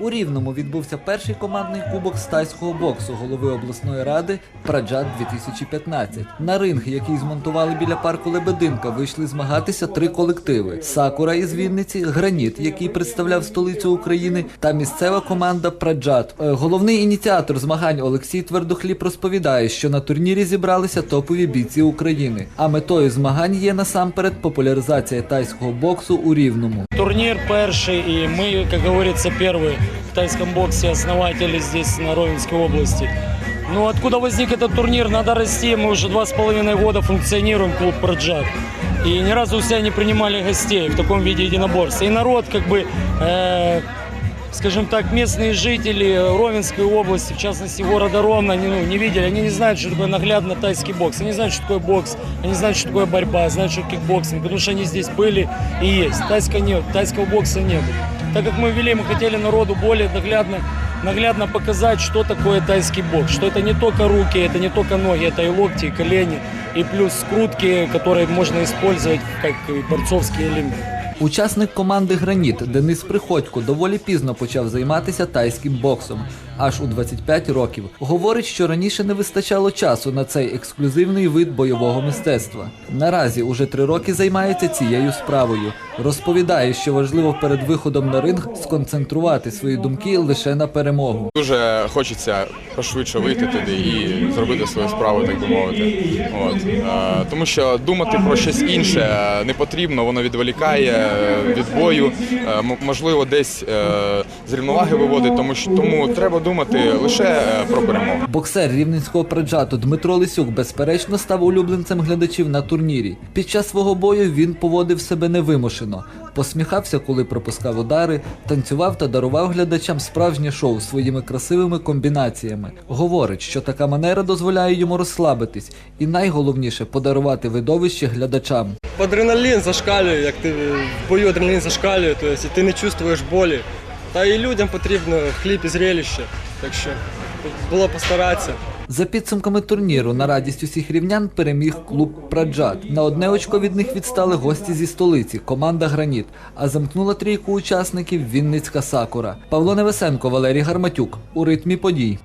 У Рівному відбувся перший командний кубок з тайського боксу голови обласної ради Праджат 2015. На ринг, який змонтували біля парку Лебединка, вийшли змагатися три колективи: Сакура із Вінниці, Граніт, який представляв столицю України, та місцева команда Праджат. Е, Головний ініціатор змагань Олексій Твердохліб розповідає, що на турнірі зібралися топові бійці України. А метою змагань є насамперед популяризація тайського боксу у Рівному Турнир перший, и мы, как говорится, первые в тайском боксе основатели здесь, на Ровенской области. Ну, откуда возник этот турнир? Надо расти. Мы уже два с половиной года функционируем, клуб «Проджат». И ни разу у себя не принимали гостей в таком виде единоборства. И народ, как бы, э, скажем так, местные жители Ровенской области, в частности города Ровно, они ну, не видели, они не знают, что такое наглядно тайский бокс, они знают, что такое бокс, они знают, что такое борьба, знают, что кикбоксинг, потому что они здесь были и есть. Тайского, нет, тайского бокса нет. Так как мы вели, мы хотели народу более наглядно, наглядно показать, что такое тайский бокс, что это не только руки, это не только ноги, это и локти, и колени, и плюс скрутки, которые можно использовать как борцовские элементы. Учасник команди Граніт Денис Приходько доволі пізно почав займатися тайським боксом, аж у 25 років. Говорить, що раніше не вистачало часу на цей ексклюзивний вид бойового мистецтва. Наразі уже три роки займається цією справою. Розповідає, що важливо перед виходом на ринг сконцентрувати свої думки лише на перемогу. Дуже хочеться пошвидше вийти туди і зробити свою справу, так би мовити. От. Тому що думати про щось інше не потрібно, воно відволікає від бою, можливо, десь е, з рівноваги виводить, тому що тому треба думати лише е, про перемогу. Боксер рівненського преджату Дмитро Лисюк безперечно став улюбленцем глядачів на турнірі. Під час свого бою він поводив себе невимушено, посміхався, коли пропускав удари, танцював та дарував глядачам справжнє шоу своїми красивими комбінаціями. Говорить, що така манера дозволяє йому розслабитись, і найголовніше подарувати видовище глядачам. Адреналін зашкалює, як ти в бою адреналін зашкалює, тобто, і ти не чувствуєш болі. Та і людям потрібно хліб і зрелище. Так що було постаратися. За підсумками турніру на радість усіх рівнян переміг клуб Праджат. На одне очко від них відстали гості зі столиці, команда Граніт. А замкнула трійку учасників Вінницька Сакура. Павло Невесенко, Валерій Гарматюк у ритмі подій.